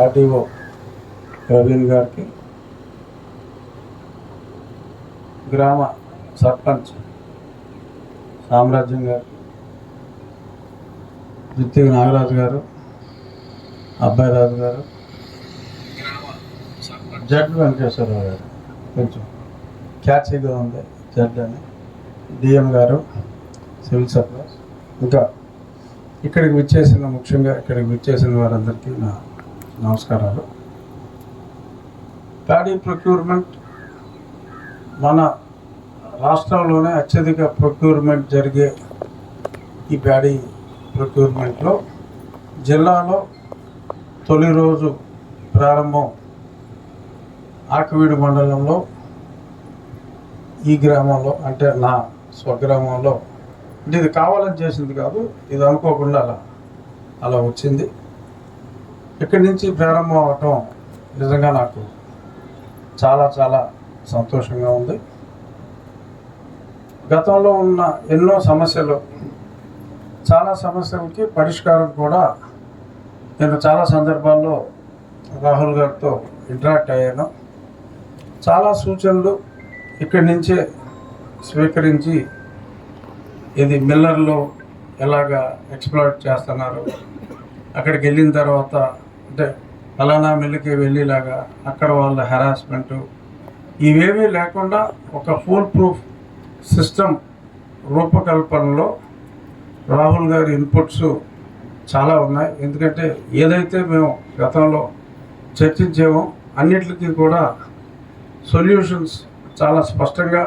RTO Praveen గారికి గ్రామ సర్పంచ్ సామ్రాజ్యం గారికి జిత్తిగి నాగరాజు గారు అబ్బాయి రాజు గారు జడ్ వెంకటేశ్వరరావు గారు. కొంచెం క్యాచీగా ఉంది జడ్ అని. డిఎం గారు సివిల్ సప్లైస్. ఇంకా ఇక్కడికి విచ్చేసిన ముఖ్యంగా ఇక్కడికి విచ్చేసిన వారందరికీ నా నమస్కారాలు. ప్యాడీ ప్రొక్యూర్మెంట్ మన రాష్ట్రంలోనే అత్యధిక ప్రొక్యూర్మెంట్ జరిగే ఈ ప్యాడీ ప్రొక్యూర్మెంట్లో జిల్లాలో తొలి రోజు ప్రారంభం ఆకివీడు మండలంలో ఈ గ్రామంలో అంటే నా స్వగ్రామంలో. అంటే ఇది కావాలని చేసింది కాదు ఇది అనుకోకుండా అలా అలా వచ్చింది. ఇక్కడి నుంచి ప్రారంభం అవటం నిజంగా నాకు చాలా చాలా సంతోషంగా ఉంది. గతంలో ఉన్న ఎన్నో సమస్యలు చాలా సమస్యలకి పరిష్కారం కూడా నేను చాలా సందర్భాల్లో రాహుల్ గారితో ఇంటరాక్ట్ అయ్యాను. చాలా సూచనలు ఇక్కడి నుంచే స్వీకరించి ఇది మిల్లర్లో ఎలాగా ఎక్స్ప్లోర్ చేస్తున్నారు అక్కడికి వెళ్ళిన తర్వాత అంటే ఫలానా మిల్లుకి వెళ్ళేలాగా అక్కడ వాళ్ళ హెరాస్మెంటు ఇవేమీ లేకుండా ఒక ఫోల్ ప్రూఫ్ సిస్టమ్ రూపకల్పనలో రాహుల్ గారి ఇన్పుట్స్ చాలా ఉన్నాయి. ఎందుకంటే ఏదైతే మేము గతంలో చర్చించామో అన్నిటికీ కూడా సొల్యూషన్స్ చాలా స్పష్టంగా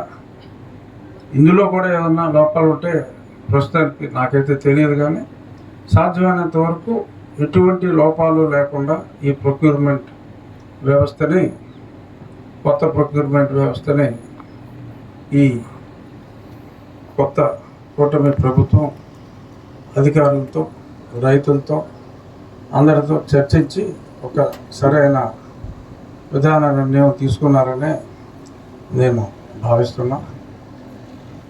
ఇందులో కూడా ఏదన్నా లోపాలు ఉంటే ప్రస్తుతానికి నాకైతే తెలియదు కానీ సాధ్యమైనంత వరకు ఎటువంటి లోపాలు లేకుండా ఈ ప్రొక్యూర్మెంట్ వ్యవస్థని కొత్త ప్రొక్యూర్మెంట్ వ్యవస్థని ఈ కొత్త కూటమి ప్రభుత్వం అధికారులతో రైతులతో అందరితో చర్చించి ఒక సరైన విధాన నిర్ణయం తీసుకున్నారనే నేను భావిస్తున్నా.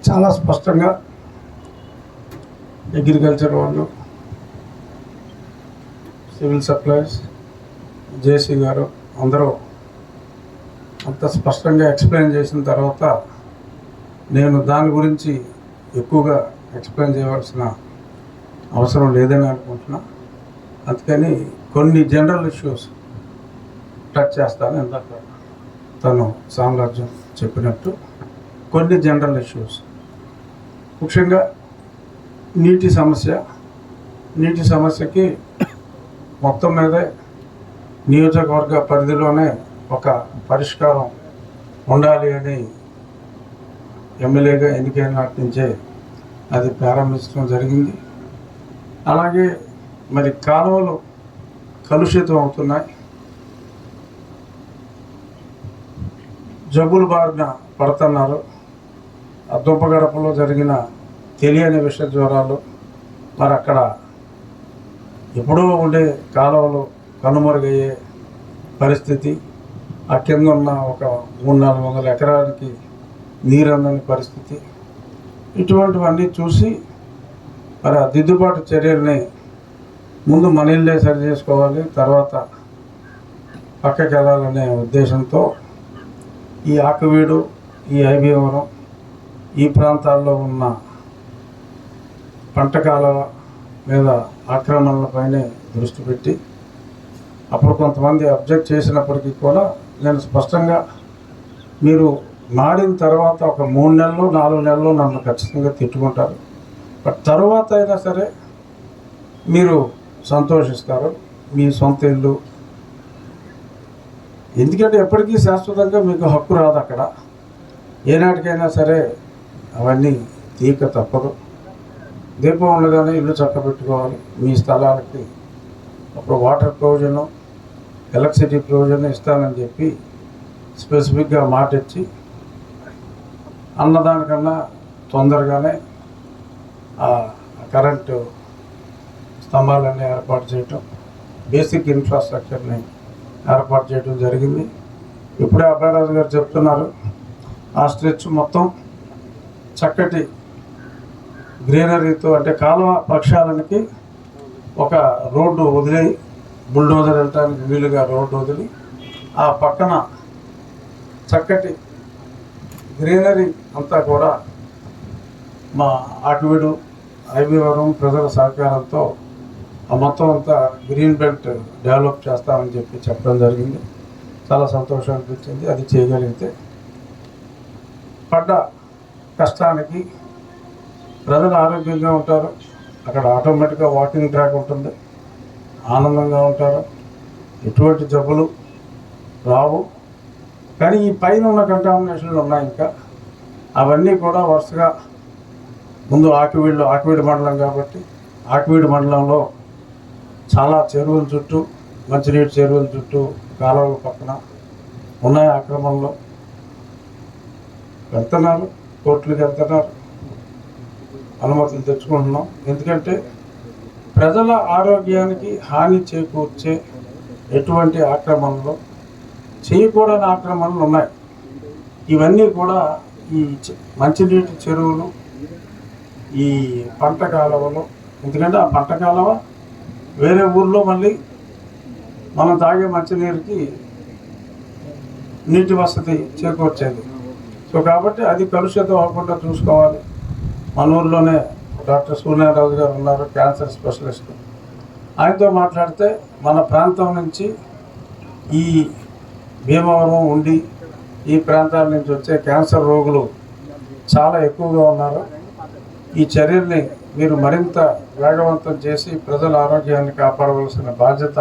చాలా స్పష్టంగా అగ్రికల్చర్ వాళ్ళు సివిల్ సప్లైస్ జేసీ గారు అందరూ అంత స్పష్టంగా ఎక్స్ప్లెయిన్ చేసిన తర్వాత నేను దాని గురించి ఎక్కువగా ఎక్స్ప్లెయిన్ చేయవలసిన అవసరం లేదని అనుకుంటున్నా. అందుకని కొన్ని జనరల్ ఇష్యూస్ టచ్ చేస్తాను ఇందాక తను సామ్రాజ్యం చెప్పినట్టు కొన్ని జనరల్ ఇష్యూస్. ముఖ్యంగా నీటి సమస్య నీటి సమస్యకి మొత్తం మీదే నియోజకవర్గ పరిధిలోనే ఒక పరిష్కారం ఉండాలి అని ఎమ్మెల్యేగా ఎన్నికైన నాటి నుంచే అది ప్రారంభించడం జరిగింది. అలాగే మరి కాలువలు కలుషితం అవుతున్నాయి. జబ్బులు బారిన పడుతున్నారు. ఆ దుంపగడపలో జరిగిన తెలియని విష జ్వరాలు మరి అక్కడ ఎప్పుడూ ఉండే కాలువలు కనుమరుగయ్యే పరిస్థితి ఆ కింద ఉన్న ఒక మూడు నాలుగు వందల ఎకరానికి నీరు అందని పరిస్థితి. ఇటువంటివన్నీ చూసి మరి ఆ దిద్దుబాటు చర్యల్ని ముందు మన ఇల్లే సరి చేసుకోవాలి తర్వాత పక్కకి వెళ్ళాలనే ఉద్దేశంతో ఈ ఆకువీడు ఈ ఐబీవరం ఈ ప్రాంతాల్లో ఉన్న పంట కాలువ మీద ఆక్రమణలపైనే దృష్టి పెట్టి అప్పుడు కొంతమంది అబ్జెక్ట్ చేసినప్పటికీ కూడా నేను స్పష్టంగా మీరు మాడిన తర్వాత ఒక మూడు నెలలు నాలుగు నెలలు నన్ను ఖచ్చితంగా తిట్టుకుంటారు. బట్ తర్వాత అయినా సరే మీరు సంతోషిస్తారు. మీ సొంత ఇల్లు. ఎందుకంటే ఎప్పటికీ శాశ్వతంగా మీకు హక్కు రాదు అక్కడ. ఏనాటికైనా సరే అవన్నీ తీక తప్పదు. దీపం ఉండగానే ఇల్లు చక్కబెట్టుకోవాలి. మీ స్థలాలకి అప్పుడు వాటర్ ప్రొవిజను ఎలక్ట్రిసిటీ ప్రొవిజన్ ఇస్తానని చెప్పి స్పెసిఫిక్గా మాట ఇచ్చి అన్నదానికన్నా తొందరగానే ఆ కరెంటు స్తంభాలన్నీ ఏర్పాటు చేయటం బేసిక్ ఇన్ఫ్రాస్ట్రక్చర్ని ఏర్పాటు చేయడం జరిగింది. ఇప్పుడే అబ్బాయిరాజు గారు చెప్తున్నారు ఆ స్ట్రెచ్ మొత్తం చక్కటి గ్రీనరీతో అంటే కాలువ ప్రక్షాళనకి ఒక రోడ్డు వదిలి బుల్డోజర్ వెళ్ళటానికి వీలుగా రోడ్డు వదిలి ఆ పక్కన చక్కటి గ్రీనరీ అంతా కూడా మా అటువీడు ఐబీవరం ప్రజల సహకారంతో ఆ మొత్తం అంతా గ్రీన్ బెల్ట్ డెవలప్ చేస్తామని చెప్పి చెప్పడం జరిగింది. చాలా సంతోషం అనిపించింది. అది చేయగలిగితే పడ్డ కష్టానికి ప్రజలు ఆరోగ్యంగా ఉంటారు. అక్కడ ఆటోమేటిక్గా వాకింగ్ ట్రాక్ ఉంటుంది. ఆనందంగా ఉంటారు. ఎటువంటి జబ్బులు రావు. కానీ ఈ పైన ఉన్న కంటామినేషన్లు ఉన్నాయి ఇంకా. అవన్నీ కూడా వరుసగా ముందు ఆకివీడులో ఆకివీడి మండలం కాబట్టి ఆకివీడి మండలంలో చాలా చెరువుల చుట్టూ మంచినీటి చెరువుల చుట్టూ కాలువల పక్కన ఉన్నాయి ఆక్రమణలో. వెళ్తున్నారు. కోర్టులకు వెళ్తున్నారు. అనుమతులు తెచ్చుకుంటున్నాం. ఎందుకంటే ప్రజల ఆరోగ్యానికి హాని చేకూర్చే ఎటువంటి ఆక్రమణలు చేయకూడని ఆక్రమణలు ఉన్నాయి. ఇవన్నీ కూడా ఈ మంచినీటి చెరువులు ఈ పంట కాలువలు. ఎందుకంటే ఆ పంట కాలువ వేరే ఊర్లో మళ్ళీ మనం తాగే మంచినీరుకి నీటి వసతి చేకూర్చేది. సో కాబట్టి అది కలుషితం అవ్వకుండా చూసుకోవాలి. మన ఊర్లోనే డాక్టర్ సూర్యనారాజు గారు ఉన్నారు క్యాన్సర్ స్పెషలిస్ట్. ఆయనతో మాట్లాడితే మన ప్రాంతం నుంచి ఈ భీమవరం ఉండి ఈ ప్రాంతాల నుంచి వచ్చే క్యాన్సర్ రోగులు చాలా ఎక్కువగా ఉన్నారు. ఈ చర్యల్ని మీరు మరింత వేగవంతం చేసి ప్రజల ఆరోగ్యాన్ని కాపాడవలసిన బాధ్యత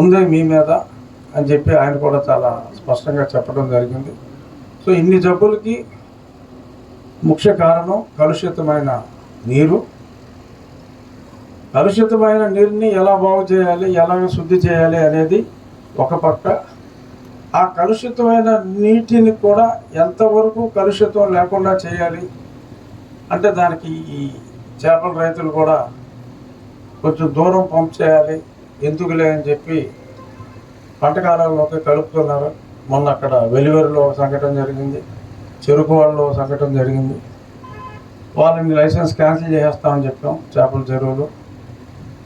ఉంది మీ మీద అని చెప్పి ఆయన కూడా చాలా స్పష్టంగా చెప్పడం జరిగింది. సో ఇన్ని జబ్బులకి ముఖ్య కారణం కలుషితమైన నీరు. కలుషితమైన నీరుని ఎలా బాగు చేయాలి ఎలా శుద్ధి చేయాలి అనేది ఒక పక్క ఆ కలుషితమైన నీటిని కూడా ఎంతవరకు కలుషితం లేకుండా చేయాలి అంటే దానికి ఈ చేపల రైతులు కూడా కొంచెం దూరం పంప్ చేయాలి ఎందుకులే అని చెప్పి పంట కాలంలోకి కలుపుతున్నారు. మొన్న అక్కడ వెలివెరిలో ఒక సంఘటన జరిగింది. చెరుకు వాళ్ళలో సంఘటన జరిగింది. వాళ్ళని లైసెన్స్ క్యాన్సిల్ చేసేస్తామని చెప్పాం చేపల చెరువులు.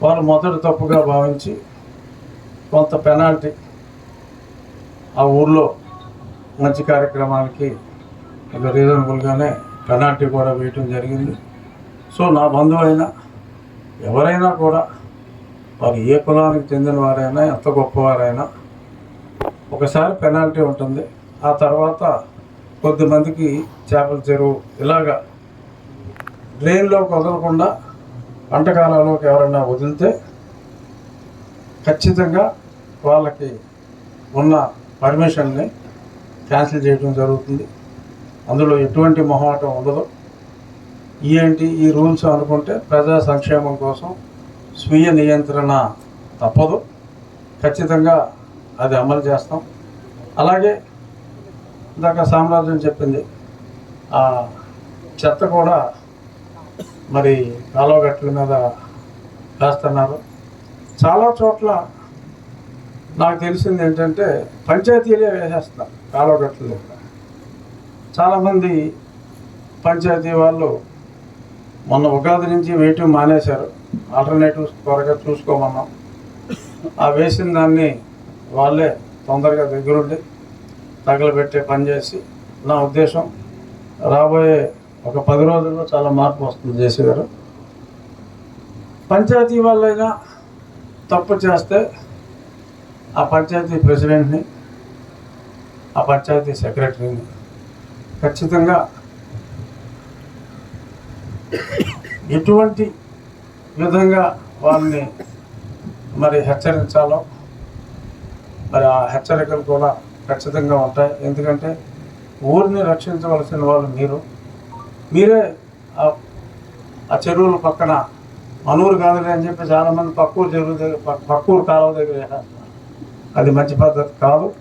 వాళ్ళు మొదటి తప్పుగా భావించి కొంత పెనాల్టీ ఆ ఊర్లో మంచి కార్యక్రమానికి ఒక రీజనబుల్గానే పెనాల్టీ కూడా వేయటం జరిగింది. సో నా బంధువైనా ఎవరైనా కూడా వారు ఏ కులానికి చెందిన వారైనా ఎంత గొప్పవారైనా ఒకసారి పెనాల్టీ ఉంటుంది. ఆ తర్వాత కొద్దిమందికి చేపల చెరువు ఇలాగా డ్రైన్లోకి వదలకుండా వంటకాలలోకి ఎవరైనా వదిలితే ఖచ్చితంగా వాళ్ళకి ఉన్న పర్మిషన్ని క్యాన్సిల్ చేయడం జరుగుతుంది. అందులో ఎటువంటి మొహమాటం ఉండదు. ఏంటి? ఈ రూల్స్ అనుకుంటే ప్రజా సంక్షేమం కోసం స్వీయ నియంత్రణ తప్పదు. ఖచ్చితంగా అది అమలు చేస్తాం. అలాగే ఇందాక సామ్రాజ్యం చెప్పింది. ఆ చెత్త కూడా మరి కాలువగట్ల మీద వేస్తున్నారు. చాలా చోట్ల నాకు తెలిసింది ఏంటంటే పంచాయతీలే వేసేస్తున్నారు కాలువగట్ల చాలామంది పంచాయతీ వాళ్ళు మొన్న ఉగాది నుంచి వేయటం మానేశారు. ఆల్టర్నేటివ్స్ త్వరగా చూసుకోమన్నాం. ఆ వేసిన దాన్ని వాళ్ళే తొందరగా దగ్గరుండి తగలబెట్టే పని చేసి నా ఉద్దేశం రాబోయే ఒక పది రోజుల్లో చాలా మార్పు వస్తుంది జేసీ గారు. పంచాయతీ వాళ్ళైనా తప్పు చేస్తే ఆ పంచాయతీ ప్రెసిడెంట్ని ఆ పంచాయతీ సెక్రటరీని ఖచ్చితంగా ఎటువంటి విధంగా వాళ్ళని మరి హెచ్చరించాలో మరి ఆ హెచ్చరికలు కూడా ఖచ్చితంగా ఉంటాయి. ఎందుకంటే ఊరిని రక్షించవలసిన వాళ్ళు మీరు. మీరే ఆ- ఆ చెరువుల పక్కన మనూరు కాదులే అని చెప్పి చాలామంది పక్కూరు చెరువు దగ్గర పక్కూరు కాలువ దగ్గర వేసేస్తున్నారు అది మంచి పద్ధతి కాదు.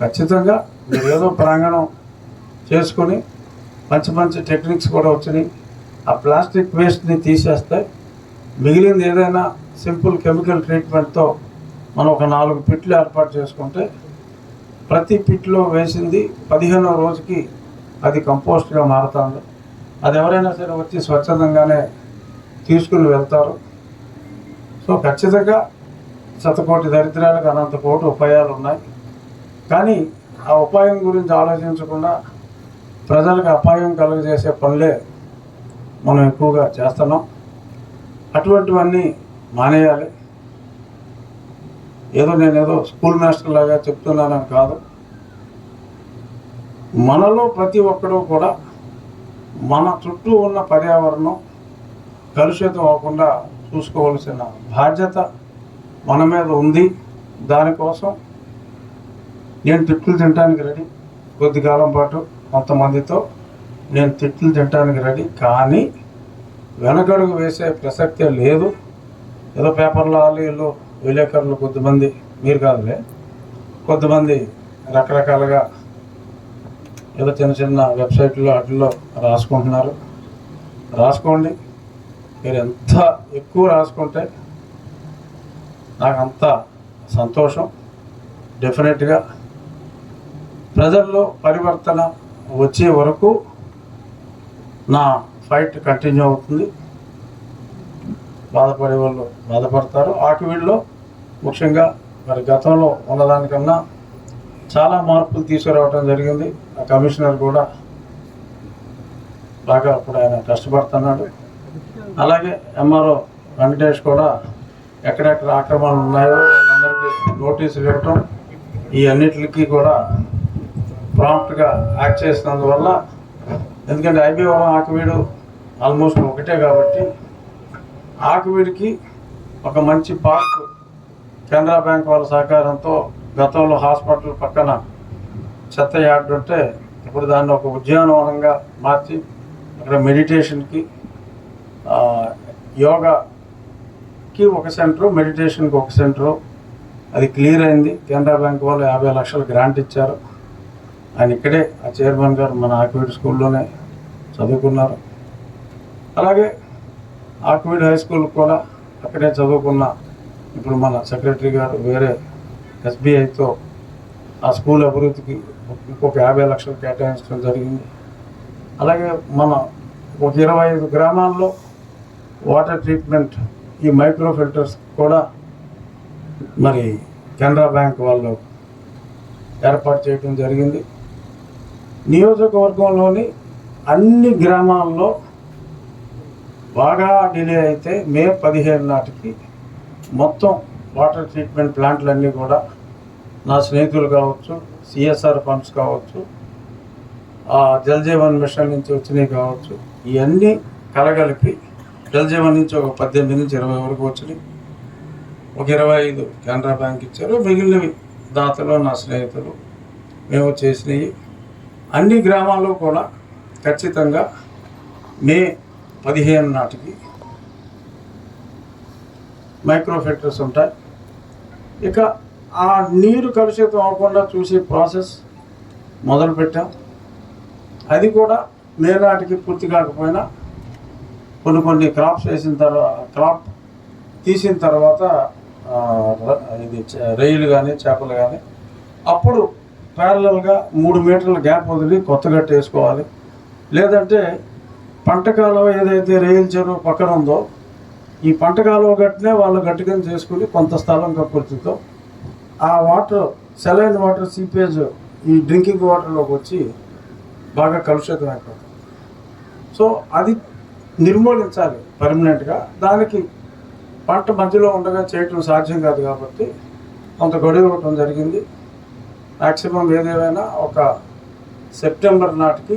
ఖచ్చితంగా మీరు ఏదో ప్రాంగణం చేసుకుని మంచి మంచి టెక్నిక్స్ కూడా వచ్చినాయి. ఆ ప్లాస్టిక్ వేస్ట్ని తీసేస్తే మిగిలింది ఏదైనా సింపుల్ కెమికల్ ట్రీట్మెంట్తో మనం ఒక నాలుగు పిట్లు ఏర్పాటు చేసుకుంటే ప్రతి పిట్లో వేసింది పదిహేనో రోజుకి అది కంపోస్ట్గా మారుతుంది. అది ఎవరైనా సరే వచ్చి స్వచ్ఛందంగానే తీసుకుని వెళ్తారు. సో ఖచ్చితంగా శతకోటి దరిద్రాలకు అనంత కోటి ఉపాయాలు ఉన్నాయి. కానీ ఆ ఉపాయం గురించి ఆలోచించకుండా ప్రజలకు అపాయం కలుగజేసే పనులే మనం ఎక్కువగా చేస్తున్నాం. అటువంటివన్నీ మానేయాలి. ఏదో నేను ఏదో స్కూల్ మాస్టర్ లాగా చెప్తున్నానని కాదు. మనలో ప్రతి ఒక్కరూ కూడా మన చుట్టూ ఉన్న పర్యావరణం కలుషితం అవ్వకుండా చూసుకోవాల్సిన బాధ్యత మన మీద ఉంది. దానికోసం నేను తిట్లు తినడానికి రెడీ. కొద్ది కాలం పాటు కొంతమందితో నేను తిట్లు తినడానికి రెడీ. కానీ వెనకడుగు వేసే ప్రసక్తే లేదు. ఏదో పేపర్లో వాళ్ళు వీళ్ళు విలేకరులు కొద్దిమంది మీరు కాదులే కొద్దిమంది రకరకాలుగా ఏదో చిన్న చిన్న వెబ్సైట్లో వాటిల్లో రాసుకుంటున్నారు. రాసుకోండి. మీరు ఎంత ఎక్కువ రాసుకుంటే నాకు అంత సంతోషం. డెఫినెట్గా ప్రజల్లో పరివర్తన వచ్చే వరకు నా ఫైట్ కంటిన్యూ అవుతుంది. బాధపడే వాళ్ళు బాధపడతారు. ఆకివీళ్ళలో ముఖ్యంగా మరి గతంలో ఉన్నదానికన్నా చాలా మార్పులు తీసుకురావడం జరిగింది. ఆ కమిషనర్ కూడా బాగా అప్పుడు ఆయన కష్టపడుతున్నాడు. అలాగే ఎంఆర్ఓ వెంకటేష్ కూడా ఎక్కడెక్కడ ఆక్రమణలు ఉన్నాయో వాళ్ళందరికీ నోటీసులు ఇవ్వటం ఈ అన్నిటికీ కూడా ప్రాంప్ట్గా యాక్ట్ చేసినందువల్ల ఎందుకంటే ఐబీఓ ఆకువీడు ఆల్మోస్ట్ ఒకటే కాబట్టి ఆకువీడికి ఒక మంచి పార్క్ కెనరా బ్యాంక్ వాళ్ళ సహకారంతో గతంలో హాస్పిటల్ పక్కన చెత్త యార్డ్ ఉంటే ఇప్పుడు దాన్ని ఒక ఉద్యానవనంగా మార్చి అక్కడ మెడిటేషన్కి యోగాకి ఒక సెంటరు మెడిటేషన్కి ఒక సెంటరు. అది క్లియర్ అయింది. కెనరా బ్యాంక్ వాళ్ళు యాభై లక్షలు గ్రాంట్ ఇచ్చారు. ఆయన ఇక్కడే ఆ చైర్మన్ గారు మన ఆక్విడ్ స్కూల్లోనే చదువుకున్నారు. అలాగే ఆక్విడ్ హై స్కూల్ కూడా అక్కడే చదువుకున్న ఇప్పుడు మన సెక్రటరీ గారు వేరే ఎస్బీఐతో ఆ స్కూల్ అభివృద్ధికి ఇంకొక యాభై లక్షలు కేటాయించడం జరిగింది. అలాగే మన ఒక ఇరవై ఐదు గ్రామాల్లో వాటర్ ట్రీట్మెంట్ ఈ మైక్రో ఫిల్టర్స్ కూడా మరి కెనరా బ్యాంక్ వాళ్ళు ఏర్పాటు చేయడం జరిగింది. నియోజకవర్గంలోని అన్ని గ్రామాల్లో బాగా డిలే అయితే మే పదిహేను నాటికి మొత్తం వాటర్ ట్రీట్మెంట్ ప్లాంట్లన్నీ కూడా నా స్నేహితులు కావచ్చు సిఎస్ఆర్ ఫండ్స్ కావచ్చు ఆ జల్ జీవన్ మిషన్ నుంచి వచ్చినవి కావచ్చు ఇవన్నీ కలగలిపి జల్ జీవన్ నుంచి ఒక పద్దెనిమిది నుంచి ఇరవై వరకు వచ్చినాయి. ఒక ఇరవై ఐదు కెనరా బ్యాంక్ ఇచ్చారు. మిగిలినవి దాతలు నా స్నేహితులు మేము చేసినవి. అన్ని గ్రామాల్లో కూడా ఖచ్చితంగా మే పదిహేను నాటికి మైక్రో ఫిల్టర్స్ ఉంటాయి. ఇక ఆ నీరు కలుషితం అవ్వకుండా చూసే ప్రాసెస్ మొదలుపెట్టాం అది కూడా మేనాటికి పూర్తి కాకపోయినా కొన్ని కొన్ని క్రాప్స్ వేసిన తర్వాత క్రాప్ తీసిన తర్వాత ఇది చ- రొయ్యలు కానీ చేపలు కానీ అప్పుడు ప్యారలల్గా మూడు మీటర్ల గ్యాప్ వదిలి కొత్త గట్టు వేసుకోవాలి. లేదంటే పంట ఏదైతే రేయిల చెరువు పక్కన ఉందో ఈ పంట కాలువ గట్టునే వాళ్ళు గట్టుకొని చేసుకుని కొంత స్థలం కక్కుర్తితో ఆ వాటర్ సెలైన్ వాటర్ సీపేజ్ ఈ డ్రింకింగ్ వాటర్లోకి వచ్చి బాగా కలుషితం అయిపోతుంది సో అది నిర్మూలించాలి పర్మనెంట్గా. దానికి పంట మధ్యలో ఉండగా చేయటం సాధ్యం కాదు కాబట్టి కొంత గడువు ఇవ్వటం జరిగింది. మ్యాక్సిమం ఏదేమైనా ఒక సెప్టెంబర్ నాటికి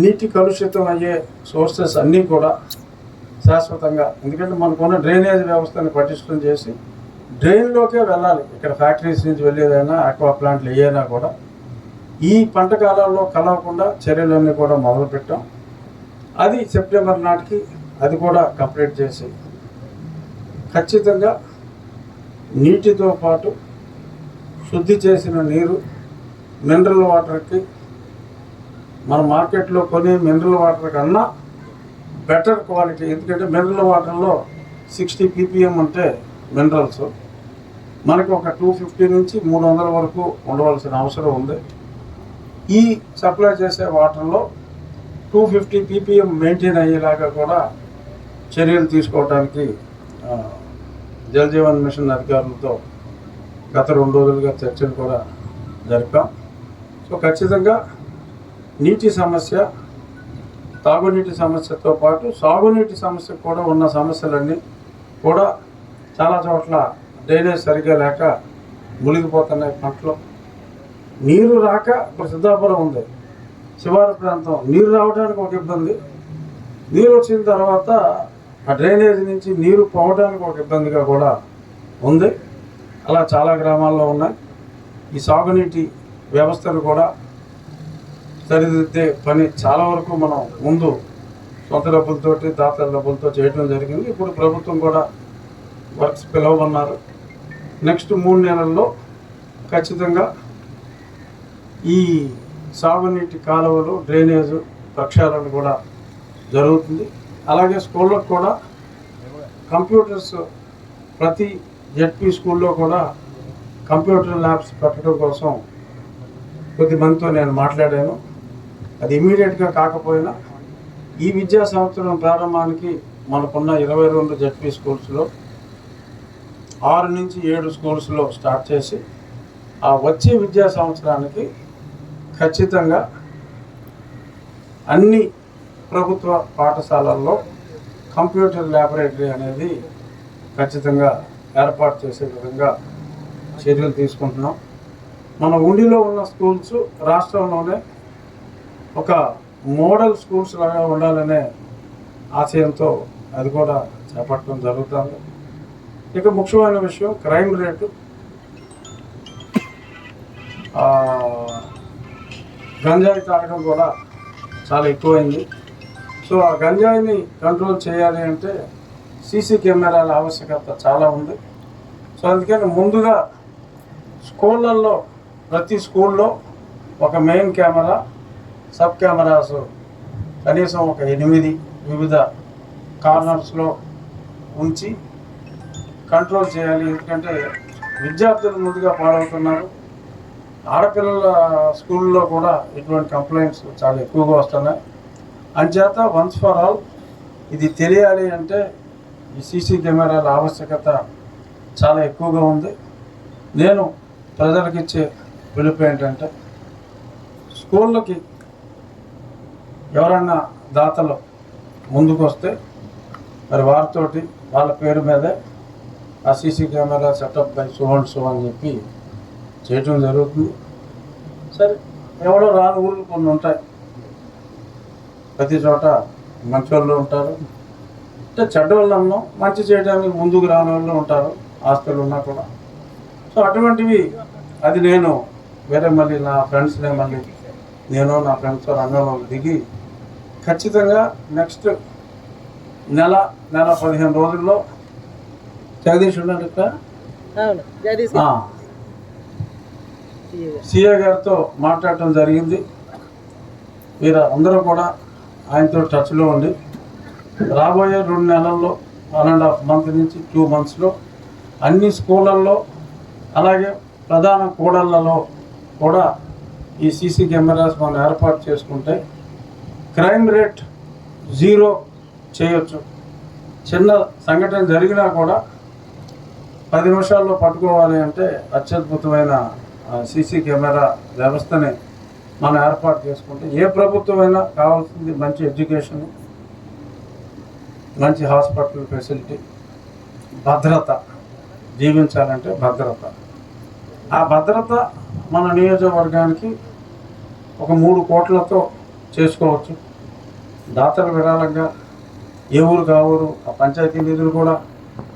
నీటి కలుషితం అయ్యే సోర్సెస్ అన్నీ కూడా శాశ్వతంగా. ఎందుకంటే మనకున్న డ్రైనేజ్ వ్యవస్థను పటిష్టం చేసి డ్రైన్లోకే వెళ్ళాలి. ఇక్కడ ఫ్యాక్టరీస్ నుంచి వెళ్ళేదైనా ఆక్వా ప్లాంట్లు ఏదైనా కూడా. ఈ పంట కాలాల్లో కలవకుండా చర్యలన్నీ కూడా మొదలుపెట్టాం. అది సెప్టెంబర్ నాటికి అది కూడా కంప్లీట్ చేసి ఖచ్చితంగా నీటితో పాటు శుద్ధి చేసిన నీరు మినరల్ వాటర్కి మన మార్కెట్లో కొనే మినరల్ వాటర్ కన్నా బెటర్ క్వాలిటీ ఎందుకంటే మినరల్ వాటర్లో సిక్స్టీ పీపీఎం అంటే మినరల్స్. మనకు ఒక టూ ఫిఫ్టీ నుంచి మూడు వందల వరకు ఉండవలసిన అవసరం ఉంది. ఈ సప్లై చేసే వాటర్లో టూ ఫిఫ్టీ పీపీఎం మెయింటైన్ అయ్యేలాగా కూడా చర్యలు తీసుకోవడానికి జలజీవన్ జల్ జీవన్ మిషన్ అధికారులతో గత రెండు రోజులుగా చర్చలు కూడా జరిపాం. సో ఖచ్చితంగా నీటి సమస్య తాగునీటి సమస్యతో పాటు సాగునీటి సమస్య కూడా ఉన్న సమస్యలన్నీ కూడా చాలా చోట్ల డ్రైనేజ్ సరిగ్గా లేక మునిగిపోతున్నాయి పంటలు. నీరు రాక ఇప్పుడు సిద్ధాపురం ఉంది. శివారు ప్రాంతం. నీరు రావడానికి ఒక ఇబ్బంది. నీరు వచ్చిన తర్వాత ఆ డ్రైనేజ్ నుంచి నీరు పోవడానికి ఒక ఇబ్బందిగా కూడా ఉంది. అలా చాలా గ్రామాల్లో ఉన్నాయి. ఈ సాగునీటి వ్యవస్థను కూడా సరిదిద్దే పని చాలా వరకు మనం ముందు సొంత డబ్బులతోటి దాతల డబ్బులతో చేయడం జరిగింది. ఇప్పుడు ప్రభుత్వం కూడా వర్క్స్ పిలవమన్నారు. నెక్స్ట్ మూడు నెలల్లో ఖచ్చితంగా ఈ సాగునీటి కాలువలు డ్రైనేజు ప్రక్షాళన కూడా జరుగుతుంది. అలాగే స్కూళ్ళకు కూడా కంప్యూటర్స్ ప్రతి జెడ్పీ స్కూల్లో కూడా కంప్యూటర్ ల్యాబ్స్ పెట్టడం కోసం కొద్ది మందితో నేను మాట్లాడాను. అది ఇమీడియట్గా కాకపోయినా ఈ విద్యా సంవత్సరం ప్రారంభానికి మనకున్న ఇరవై రెండు జెడ్పీ స్కూల్స్లో ఆరు నుంచి ఏడు స్కూల్స్లో స్టార్ట్ చేసి ఆ వచ్చే విద్యా సంవత్సరానికి ఖచ్చితంగా అన్ని ప్రభుత్వ పాఠశాలల్లో కంప్యూటర్ ల్యాబొరేటరీ అనేది ఖచ్చితంగా ఏర్పాటు చేసే విధంగా చర్యలు తీసుకుంటున్నాం. మన ఉండిలో ఉన్న స్కూల్స్ రాష్ట్రంలోనే ఒక మోడల్ స్కూల్స్ లాగా ఉండాలనే ఆశయంతో అది కూడా చేపట్టడం జరుగుతుంది. ఇక ముఖ్యమైన విషయం క్రైమ్ రేటు. గంజాయి తాగడం కూడా చాలా ఎక్కువైంది. సో ఆ గంజాయిని కంట్రోల్ చేయాలి అంటే సీసీ కెమెరాల ఆవశ్యకత చాలా ఉంది. సో అందుకని ముందుగా స్కూళ్ళల్లో ప్రతి స్కూల్లో ఒక మెయిన్ కెమెరా సబ్ కెమెరాస్ కనీసం ఒక ఎనిమిది వివిధ కార్నర్స్లో ఉంచి కంట్రోల్ చేయాలి. ఎందుకంటే విద్యార్థులు ముందుగా పాడవుతున్నారు. ఆడపిల్లల స్కూల్లో కూడా ఇటువంటి కంప్లైంట్స్ చాలా ఎక్కువగా వస్తున్నాయి. అంచేత వన్స్ ఫర్ ఆల్ ఇది తెలియాలి అంటే ఈ సీసీ కెమెరాల ఆవశ్యకత చాలా ఎక్కువగా ఉంది. నేను ప్రజలకు ఇచ్చే పిలుపు ఏంటంటే స్కూళ్ళకి ఎవరన్నా దాతలు ముందుకు వస్తే మరి వారితోటి వాళ్ళ పేరు మీదే ఆ CC camera setup by so and so అని చెప్పి చేయటం జరుగుతుంది. సరే ఎవడో రాని ఊళ్ళు కొన్ని ఉంటాయి. ప్రతి చోట మంచి వాళ్ళు ఉంటారు. అంటే చెడ్డ వాళ్ళు మంచి చేయడానికి ముందుకు రాని వాళ్ళు ఉంటారు ఆస్తులు ఉన్నా కూడా. సో అటువంటివి అది నేను వేరే మళ్ళీ నా ఫ్రెండ్స్నే మళ్ళీ నేను నా ఫ్రెండ్స్ రంగంలో దిగి ఖచ్చితంగా నెక్స్ట్ నెల నెల పదిహేను రోజుల్లో జగదీష్ ఉన్నాడు సీఏ గారితో మాట్లాడటం జరిగింది. మీరు అందరూ కూడా ఆయనతో టచ్లో ఉండి రాబోయే రెండు నెలల్లో వన్ అండ్ హాఫ్ మంత్ నుంచి టూ మంత్స్లో అన్ని స్కూళ్ళల్లో అలాగే ప్రధాన కూడళ్ళలో కూడా ఈ సీసీ కెమెరాస్ మనం ఏర్పాటు చేసుకుంటే క్రైమ్ రేట్ జీరో చేయొచ్చు. చిన్న సంఘటన జరిగినా కూడా పది నిమిషాల్లో పట్టుకోవాలి అంటే అత్యద్భుతమైన సీసీ కెమెరా వ్యవస్థని మనం ఏర్పాటు చేసుకుంటే ఏ ప్రభుత్వమైనా కావాల్సింది మంచి ఎడ్యుకేషన్ మంచి హాస్పిటల్ ఫెసిలిటీ భద్రత జీవించాలంటే భద్రత. ఆ భద్రత మన నియోజకవర్గానికి ఒక మూడు కోట్లతో చేసుకోవచ్చు. దాతల విరాళంగా ఏ ఊరు కా ఆ పంచాయతీ నిధులు కూడా